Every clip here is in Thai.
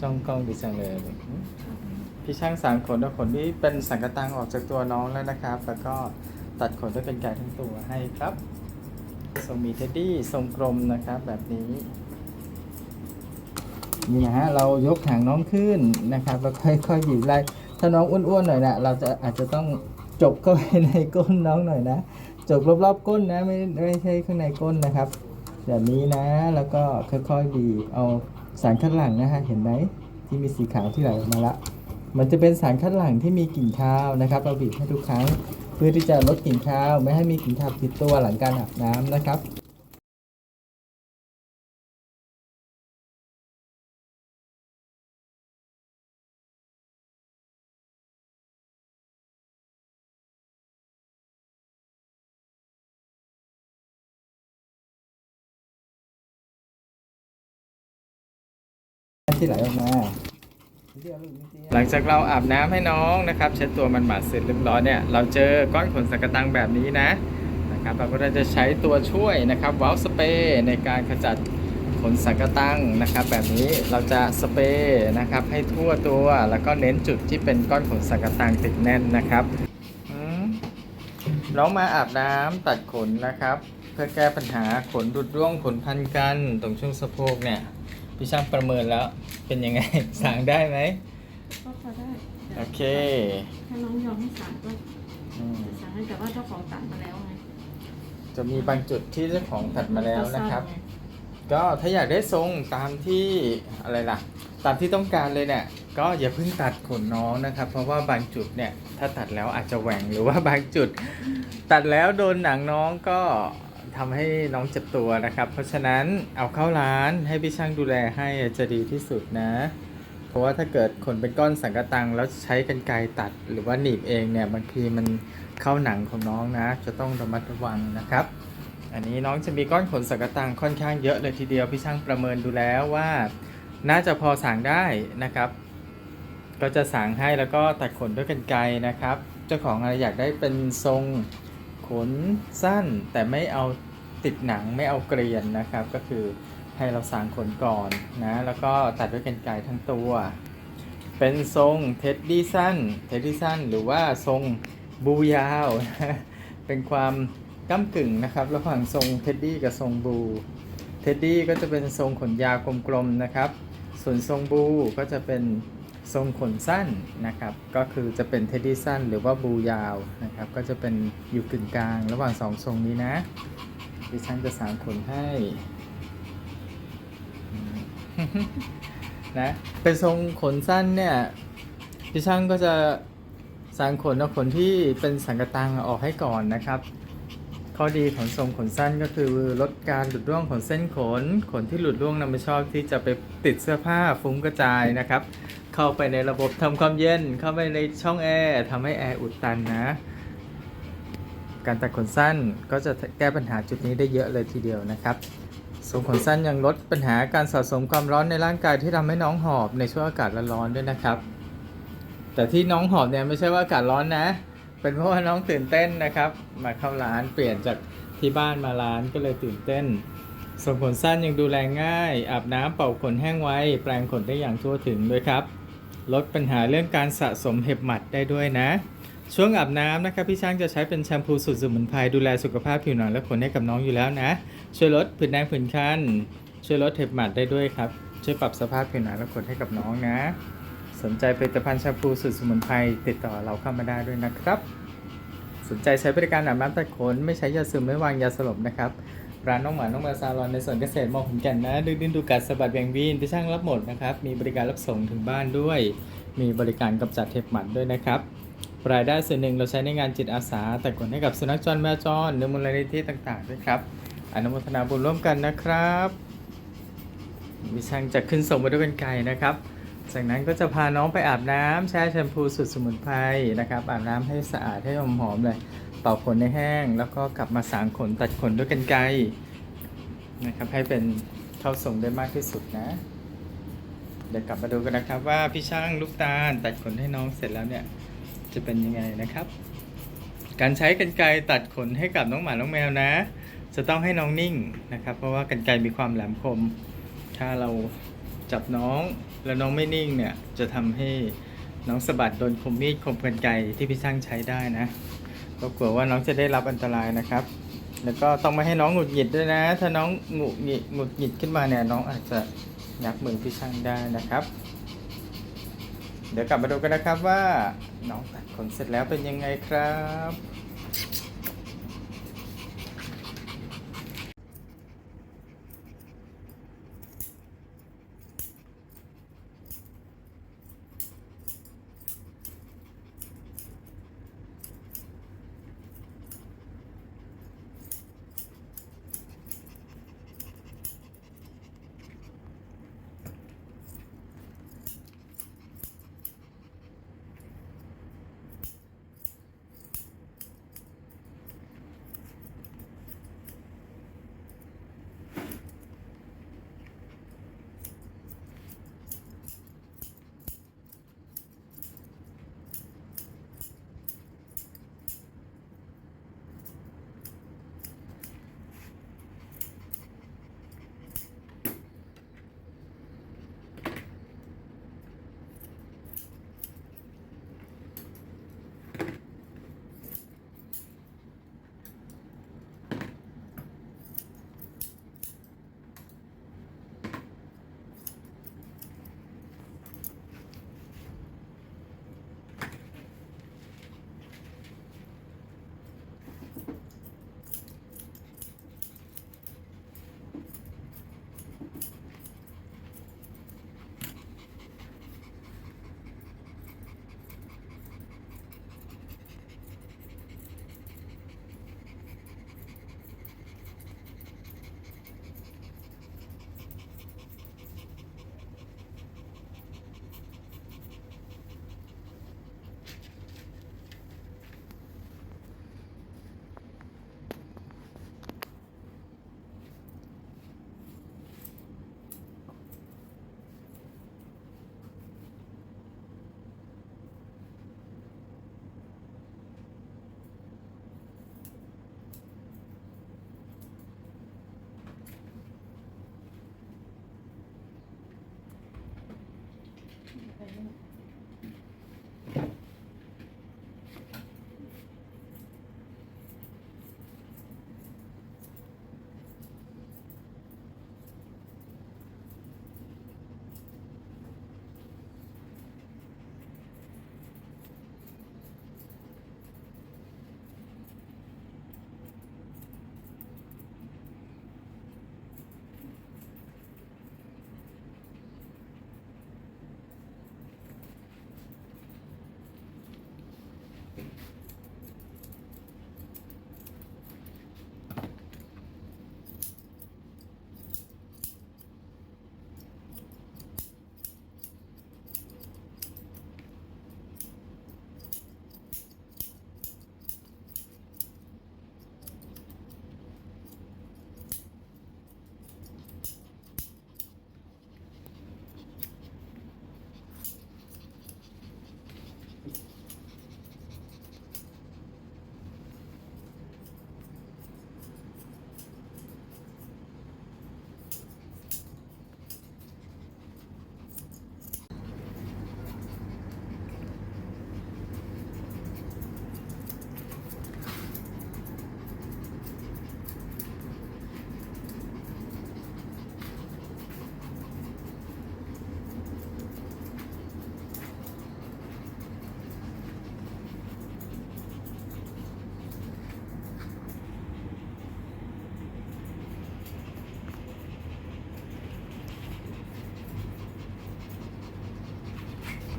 จ้องกล้องดีจังเลย พี่ช่างสางขนแล้วขนที่เป็นสังกตังออกจากตัวน้องแล้วนะครับ แล้วก็ตัดขนด้วยเป็นไกรทั้งตัวให้ครับ ทรงมีเท็ดดี้ทรงกลมนะครับแบบนี้นี่ฮะเรายกหางน้องขึ้นนะครับแล้วค่อยๆบีบไล่ถ้าน้องอ้วนๆหน่อยนะเราจะอาจจะต้องจบเข้าไปในก้นน้องหน่อยนะจบรอบๆก้นนะไม่ไม่ใช่ข้างในก้นนะครับ แบบนี้นะแล้วก็ค่อยๆบีบเอา สารคัดหลั่งนะฮะเห็นไหมที่มีสีขาวที่ไหลออกมาละ มันจะเป็นสารคัดหลั่งที่มีกลิ่นคาวนะครับ เราบีบให้ทุกครั้ง เพื่อที่จะลดกลิ่นคาวไม่ให้มีกลิ่นคาวติดตัวหลังการอาบน้ำนะครับ ที่ไหลออกมา หลังจากเราอาบน้ำให้น้องนะครับ เช็ดตัวมันหมาดเสร็จเรียบร้อยเนี่ยเราเจอก้อนขนสังกะตังแบบนี้นะนะครับเราก็จะใช้ตัวช่วยนะครับวาลสเปรย์ในการขจัดขนสังกะตังนะครับ แบบนี้เราจะสเปรย์นะครับให้ทั่วตัวแล้วก็เน้นจุดที่เป็นก้อนขนสังกะตังติดแน่นนะครับอืมน้องมาอาบน้ำตัดขนนะครับ เพื่อแก้ปัญหาขนดุดร่วงขนพันกันตรงช่วงสะโพกเนี่ย พี่ช่างประเมินแล้วเป็นยังไงสางได้ไหมก็พอได้ดี๋ยวโอเคถ้าน้องยอมให้สารก็อืมสารให้แต่ว่าเจ้าของตัดมาแล้วไงจะมีบางจุดที่เจ้าของตัดมาแล้วนะครับก็ทาไงก็ถ้าอยากได้ทรงตามที่อะไรล่ะ ตามที่ต้องการเลยเนี่ย ก็อย่าเพิ่งตัดขนน้องนะครับ เพราะว่าบางจุดเนี่ย ถ้าตัดแล้วอาจจะแหว่งหรือว่าบางจุด ตัดแล้วโดนหนังน้องก็ ทำให้น้องเจ็บตัวนะครับ เพราะฉะนั้นเอาเข้าร้านให้พี่ช่างดูแลให้จะดีที่สุดนะ เพราะว่าถ้าเกิดขนเป็นก้อนสังกะตังแล้วใช้กรรไกรตัดหรือว่าหนีบเองเนี่ยบางทีมันเข้าหนังของน้องนะ จะต้องระมัดระวังนะครับ อันนี้น้องจะมีก้อนขนสังกะตังค่อนข้างเยอะเลยทีเดียวพี่ช่างประเมินดูแล้วว่า น่าจะพอสางได้นะครับ ก็จะสางให้แล้วก็ตัดขนด้วยกรรไกรนะครับ เจ้าของอะไรอยากได้เป็นทรงขนสั้นแต่ไม่เอา ติดหนังไม่เอาเกรียนนะครับ ก็คือให้เราสางขนก่อนนะ แล้วก็ตัดด้วยกรรไกรทั้งตัว เป็นทรงเท็ดดี้สั้น เท็ดดี้สั้น หรือว่าทรงบูยาว เป็นความก้ากึ่งนะครับ ระหว่างทรงเท็ดดี้กับทรงบู เท็ดดี้ก็จะเป็นทรงขนยาวกลมๆนะครับ ส่วนทรงบูก็จะเป็นทรงขนสั้นนะครับ ก็คือจะเป็นเท็ดดี้สั้นหรือว่าบูยาวนะครับ ก็จะเป็นอยู่กึ่งกลาง ระหว่างสองทรงนี้นะ ดิฉันจะสางขนให้ นะ เป็นทรงขนสั้นเนี่ย ดิฉันก็จะสางขนเอาขนที่เป็นสังกตังออกให้ก่อนนะครับ ข้อดีของทรงขนสั้นก็คือลดการหลุดร่วงของเส้นขน ขนที่หลุดร่วงนำไปชอบที่จะไปติดเสื้อผ้าฟุ้งกระจายนะครับ เข้าไปในระบบทำความเย็น เข้าไปในช่องแอร์ทำให้แอร์อุดตันนะ การตัดขนสั้นก็จะแก้ปัญหาจุดนี้ได้เยอะเลยทีเดียวนะครับทรงขนสั้นยังลดปัญหาการสะสมความร้อนในร่างกายที่ทำให้น้องหอบในช่วงอากาศร้อนด้วยนะครับ แต่ที่น้องหอบเนี่ยไม่ใช่ว่าอากาศร้อนนะ เป็นเพราะว่าน้องตื่นเต้นนะครับ มาเข้าร้านเปลี่ยนจากที่บ้านมาร้านก็เลยตื่นเต้นส่งขนสั้นยังดูแลง่าย อาบน้ำเป่าขนแห้งไว้ แปรงขนได้อย่างทั่วถึงด้วยครับ ลดปัญหาเรื่องการสะสมเห็บหมัดได้ด้วยนะ ช่วงอาบน้ำนะครับพี่ช่างจะใช้เป็นแชมพูสูตรสมุนไพรดูแลสุขภาพผิวหนังและขนให้กับน้องอยู่แล้วนะ ช่วยลดผื่นแดงผื่นคันช่วยลดเห็บหมัดได้ด้วยครับ ช่วยปรับสภาพผิวหนังและขนให้กับน้องนะ สนใจผลิตภัณฑ์แชมพูสูตรสมุนไพรติดต่อเราเข้ามาได้ด้วยนะครับ สนใจใช้บริการอาบน้ำตัดขนไม่ใช้ยาซึมไม่วางยาสลบนะครับร้านน้องหมา น้องแมวซาลอนในสวนเกษตรมองขุนแก่นนะดึงดินดูกัดสะบัดแบงวีนที่ช่างรับหมดนะครับมีบริการรับส่งถึงบ้านด้วย มีบริการกำจัดเห็บหมัดด้วยนะครับ รายได้ส่วนหนึ่งเราใช้ในงานจิตอาสา แตัดขนให้กับสุนัขจรแมวจรในมูลนิธิต่างๆด้วยครับอนุโมทนาบุญร่วมกันนะครับวิช่างจะขึ้นส่งมาด้วยกันไกลนะครับ จากนั้นก็จะพาน้องไปอาบน้ำแช่แชมพูสูตรสมุนไพรนะครับ อาบน้ำให้สะอาดให้หอมๆเลยเป่าขนให้แห้ง แล้วก็กลับมาสางขนตัดขนด้วยกันไกรนะครับให้เป็นเข้าทรงได้มากที่สุดนะ เดี๋ยวกลับมาดูกันนะครับว่าพี่ช่างลูกตาลตัดขนให้น้องเสร็จแล้วเนี่ย จะเป็นยังไงนะครับ การใช้กันไกรตัดขนให้กับน้องหมาน้องแมวนะ จะต้องให้น้องนิ่งนะครับ เพราะว่ากันไกรมีความแหลมคม ถ้าเราจับน้องแล้วน้องไม่นิ่งเนี่ยจะทำให้น้องสะบัดโดนคมมีดคมกันไกรที่พี่ช่างใช้ได้นะก็กลัวว่าน้องจะได้รับอันตรายนะครับ แล้วก็ต้องไม่ให้น้องหงุดหงิดด้วยนะ ถ้าน้องหงุดหงิดหงุดหงิดขึ้นมาเนี่ยน้องอาจจะยักมือพี่ช่างได้นะครับ เดี๋ยวกลับมาดูกันนะครับว่าน้องตัดขนเสร็จแล้วเป็นยังไงครับ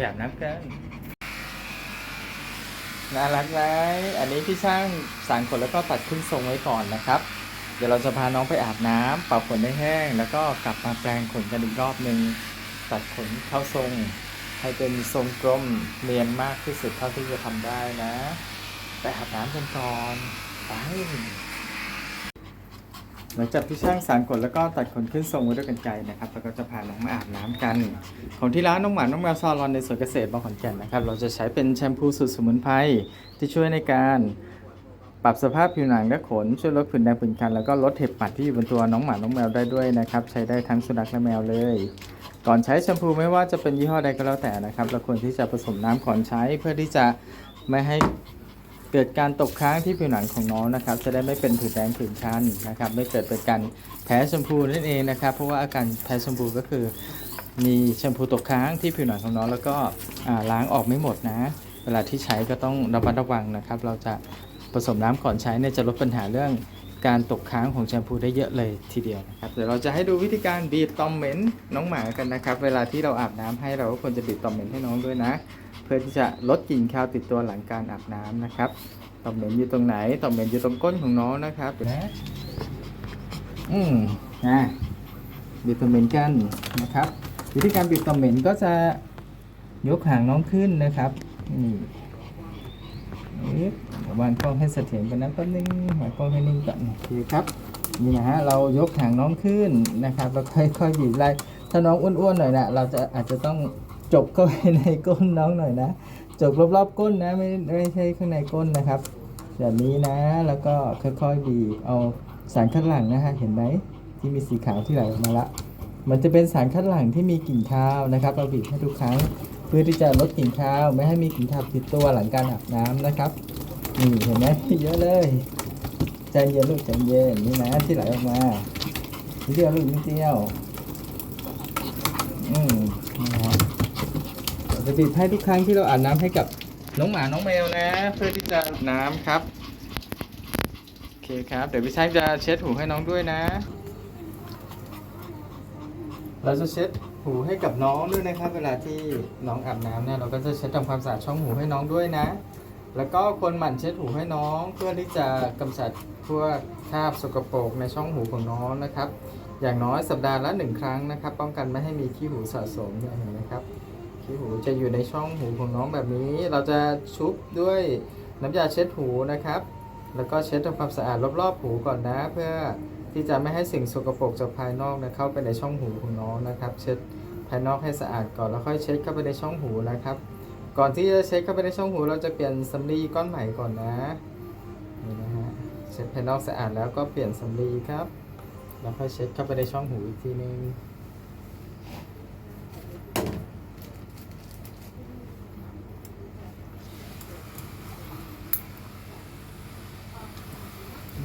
แบบน้ำกันน่ารักไหมอันนี้พี่ช่างสางขนแล้วก็ตัดขึ้นทรงไว้ก่อนนะครับ เดี๋ยวเราจะพาน้องไปอาบน้ำเป่าขนให้แห้ง แล้วก็กลับมาแปรงขนกันอีกรอบหนึ่งตัดขนเข้าทรง ให้เป็นทรงกลมเนียนมากที่สุดเท่าที่จะทำได้นะ ไปอาบน้ำกันก่อนไป หลังจากที่ช่างสารขนแล้วก็ตัดขนขึ้นทรงไว้ด้วยกันไกนะครับแล้วก็จะพาน้องมาอาบน้ำกัน ของที่ร้านน้องหมาน้องแมวซาลอนในสวนเกษตรบางขอนแก่นนะครับเราจะใช้เป็นแชมพูสูตรสมุนไพรที่ช่วยในการปรับสภาพผิวหนังและขนช่วยลดผื่นแดงผื่นคันแล้วก็ลดเห็บปัดที่อยู่บนตัวน้องหมาน้องแมวได้ด้วยนะครับใช้ได้ทั้งสุนัขและแมวเลย ก่อนใช้แชมพูไม่ว่าจะเป็นยี่ห้อใดก็แล้วแต่นะครับเราควรที่จะผสมน้ำก่อนใช้เพื่อที่จะไม่ให้ เกิดการตกค้างที่ผิวหนังของน้องนะครับ จะได้ไม่เป็นผื่นแดงผื่นคันนะครับ ไม่เกิดเป็นการแพ้แชมพูนั่นเองนะครับ เพราะว่าอาการแพ้แชมพูก็คือ มีแชมพูตกค้างที่ผิวหนังของน้องแล้วก็ล้างออกไม่หมดนะ เวลาที่ใช้ก็ต้องระมัดระวังนะครับ เราจะผสมน้ำก่อนใช้เนี่ยจะลดปัญหาเรื่อง การตกค้างของแชมพูได้เยอะเลยทีเดียวนะครับเดี๋ยวเราจะให้ดูวิธีการบีบตอมเหม็นน้องหมากันนะครับ เวลาที่เราอาบน้ำให้เราก็ควรจะบีบตอมเหม็นให้น้องด้วยนะ เพื่อที่จะลดกลิ่นคาวติดตัวหลังการอาบน้ำนะครับตอมเหม็นอยู่ตรงไหนตอมเหม็นอยู่ตรงก้นของน้องนะครับนะอืมนะบีบตอมเหม็นกันนะครับ วิธีการบีบตอมเหม็นก็จะยกหางน้องขึ้นนะครับนี่ ววางกล้องให้เสถียรกันนะแป๊บนึงวางกล้องให้นิ่งก่อนโอเคครับนี่นะฮะเรายกหางน้องขึ้นนะครับแล้วค่อยๆบีบไล่ถ้าน้องอ้วนๆหน่อยนะเราจะอาจจะต้องจบเข้าไปในก้นน้องหน่อยนะจบรอบๆก้นนะไม่ไม่ใช่ข้างในก้นนะครับ แบบนี้นะแล้วก็ค่อยๆบีบเอาสารคัดหลั่งนะฮะเห็นไหมที่มีสีขาวที่ไหลออกมาละมันจะเป็นสารคัดหลั่งที่มีกลิ่นคาวนะครับเราบีบให้ทุกครั้ง เพื่อที่จะลดกลิ่นคาวไม่ให้มีกลิ่นคาวติดตัวหลังการอาบน้ำนะครับ นี่เห็นไหมเยอะเลยใจเย็นลูกใจเย็นนี่นะที่ไหลออกมานิดเดียวลูกนิดเดียวอืมนะฮะเราจะบีบให้ทุกครั้งที่เราอาบน้ำให้กับน้องหมาน้องแมวนะ เพื่อที่จะน้ำครับโอเคครับ เดี๋ยวพี่ชายจะเช็ดหูให้น้องด้วยนะ เราจะเช็ดหูให้กับน้องด้วยนะครับ เวลาที่น้องอาบน้ำเนี่ยเราก็จะเช็ดทำความสะอาดช่องหูให้น้องด้วยนะ แล้วก็ควรหมั่นเช็ดหูให้น้อง เพื่อที่จะกำจัดพวกคราบสกปรกในช่องหูของน้องนะครับ อย่างน้อยสัปดาห์ละหนึ่งครั้งนะครับ ป้องกันไม่ให้มีขี้หูสะสมเนี่ยเห็นไหมครับขี้หูจะอยู่ในช่องหูของน้องแบบนี้ เราจะชุบด้วยน้ำยาเช็ดหูนะครับ แล้วก็เช็ดทำความสะอาดรอบๆหูก่อนนะ เพื่อที่จะไม่ให้สิ่งสกปรกจากภายนอกนะเข้าไปในช่องหูของน้องนะครับ เช็ดภายนอกให้สะอาดก่อนแล้วค่อยเช็ดเข้าไปในช่องหูนะครับ ก่อนที่จะเช็ดเข้าไปในช่องหูเราจะเปลี่ยนสำลีก้อนใหม่ก่อนนะนี่นะฮะเช็ดภายนอกสะอาดแล้วก็เปลี่ยนสำลีครับ แล้วค่อยเช็ดเข้าไปในช่องหูอีกทีนึง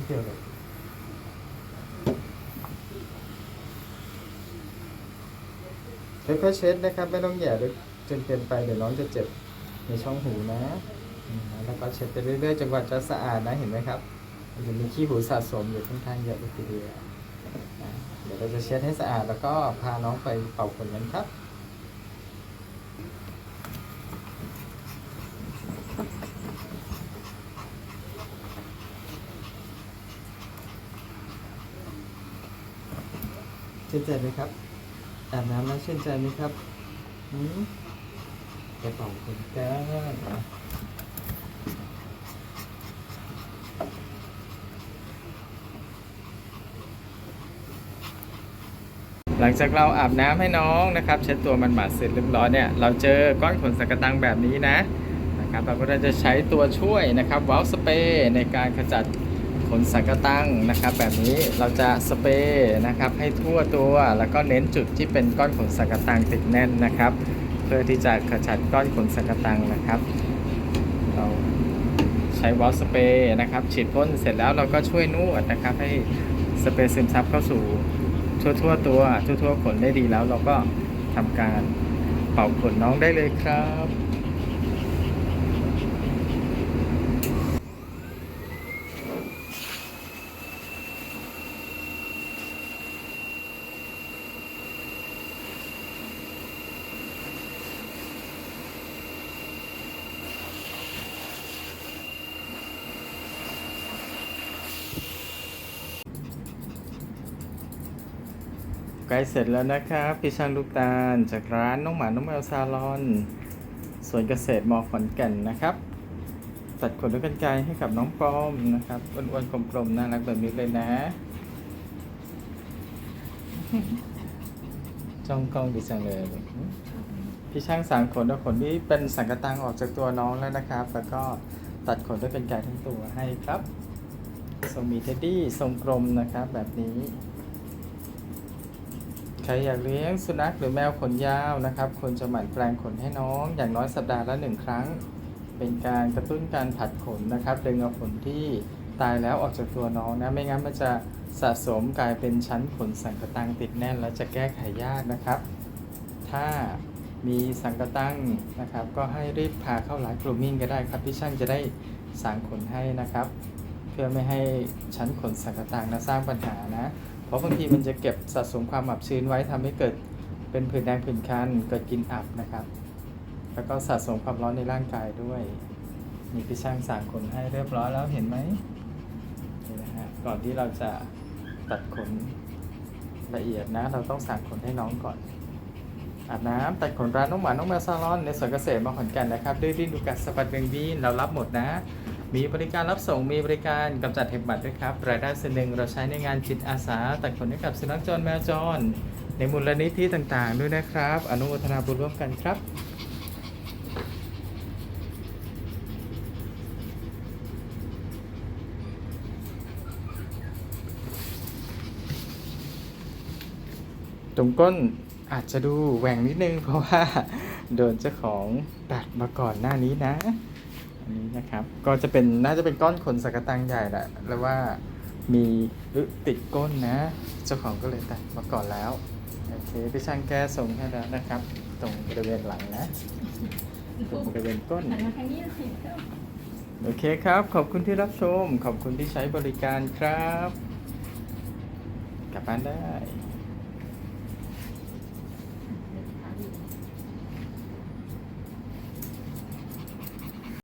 เดียวเลยค่อยๆเช็ดนะครับ ไม่ต้องแหย่ลึก จนเกินไปเดี๋ยวน้องจะเจ็บในช่องหูนะแล้วก็เช็ดไปเรื่อยๆจนกว่าจะสะอาดนะเห็นไหมครับมันจะมีขี้หูสะสมอยู่ค่อนข้างเยอะเลยทีเดียวเดี๋ยวเราจะเช็ดให้สะอาดแล้วก็พาน้องไปเป่าขนกันครับชื่นใจไหมครับอาบน้ำแล้วชื่นใจไหมครับหืม ไปเป่าขนกันหลังจากเราอาบน้ำให้น้องนะครับ เช็ดตัวมันหมาดเสร็จเรียบร้อยเนี่ยเราเจอก้อนขนสังกตังแบบนี้นะนะครับเราก็จะใช้ตัวช่วยนะครับวอลสเปรย์ในการขจัดขนสังกตังนะครับ แบบนี้เราจะสเปรย์นะครับให้ทั่วตัว แล้วก็เน้นจุดที่เป็นก้อนขนสังกตังติดแน่นนะครับ เพื่อที่จะขจัดก้อนขนสังกตังนะครับ เราใช้วอลสเปรย์นะครับ ฉีดพ่นเสร็จแล้วเราก็ช่วยนวดนะครับ ให้สเปรย์ซึมซับเข้าสู่ทั่วทั่วๆตัวทั่วทั่วๆขนได้ดีแล้วเราก็ทำการเป่าขนน้องได้เลยครับ ล้เสร็จแล้วนะครับพี่ช่างลูกตาล จากร้านน้องหมา น้องแมวซาลอนสวนเกษตรมอขอนแก่นนะครับ ตัดขนด้วยกันไกรให้กับน้องปอมนะครับอ้วนๆกลมๆน่ารักแบบนี้เลยนะจ้องกล้องดีจังเลยพี่ช่างสางขนเอาขนที่เป็นสังกตังออกจากตัวน้องแล้วนะครับ แล้วก็ตัดขนด้วยกันไกรทั้งตัวให้ครับทรงมีเท็ดดี้ทรงกลมนะครับแบบนี้ ใครอยากเลี้ยงสุนัขหรือแมวขนยาวนะครับควรจะหมั่นแปลงขนให้น้องอย่างน้อยสัปดาห์ละหนึ่งครั้ง เป็นการกระตุ้นการผัดขนนะครับดึงเอาขนที่ตายแล้วออกจากตัวน้องนะไม่งั้นมันจะสะสมกลายเป็นชั้นขนสังกะตังติดแน่น แล้วจะแก้ไขยากนะครับ ถ้ามีสังกะตังนะครับ ก็ให้รีบพาเข้าร้านกรูมิ่งก็ได้ครับพี่ช่างจะได้สางขนให้นะครับ เพื่อไม่ให้ชั้นขนสังกะตังนะสร้างปัญหานะ เพราะบางทีมันจะเก็บสะสมความอับชื้นไว้ทำให้เกิดเป็นผื่นแดงผื่นคันเกิดกินอับนะครับ แล้วก็สะสมความร้อนในร่างกายด้วย มีพี่ช่างสางขนให้เรียบร้อยแล้วเห็นไหมนี่นะฮะก่อนที่เราจะตัดขนละเอียดนะ เราต้องสางขนให้น้องก่อนอาบน้ำตัดขนร้านน้องหมาน้องแมวซาลอนในสวนเกษตรมาขอนแก่นนะครับด้วยดิ้นดูกัดสะบัดเบงบีนเรารับหมดนะ มีบริการรับส่งมีบริการกำจัดเห็บหมัดด้วยครับ รายได้ส่วนหนึ่งเราใช้ในงานจิตอาสาตัดขนให้กับสุนัขจรแมวจร ในมูลนิธิต่างๆ ด้วยนะครับ อนุโมทนาบุญร่วมกันครับตรงก้นอาจจะดูแหว่งนิดนึงเพราะว่าโดนเจ้าของตัดมาก่อนหน้านี้นะ นี้นะครับ ก็จะเป็นน่าจะเป็นก้อนขนสักตังใหญ่แหละ แล้วว่ามีอึติดก้นนะ เจ้าของก็เลยตัดมาก่อนแล้ว โอเคพี่ช่างแก้ทรงให้แล้วนะครับ ตรงบริเวณหลังนะตรงบริเวณก้นหันโอเคครับ ขอบคุณที่รับชม ขอบคุณที่ใช้บริการครับ กลับบ้านได้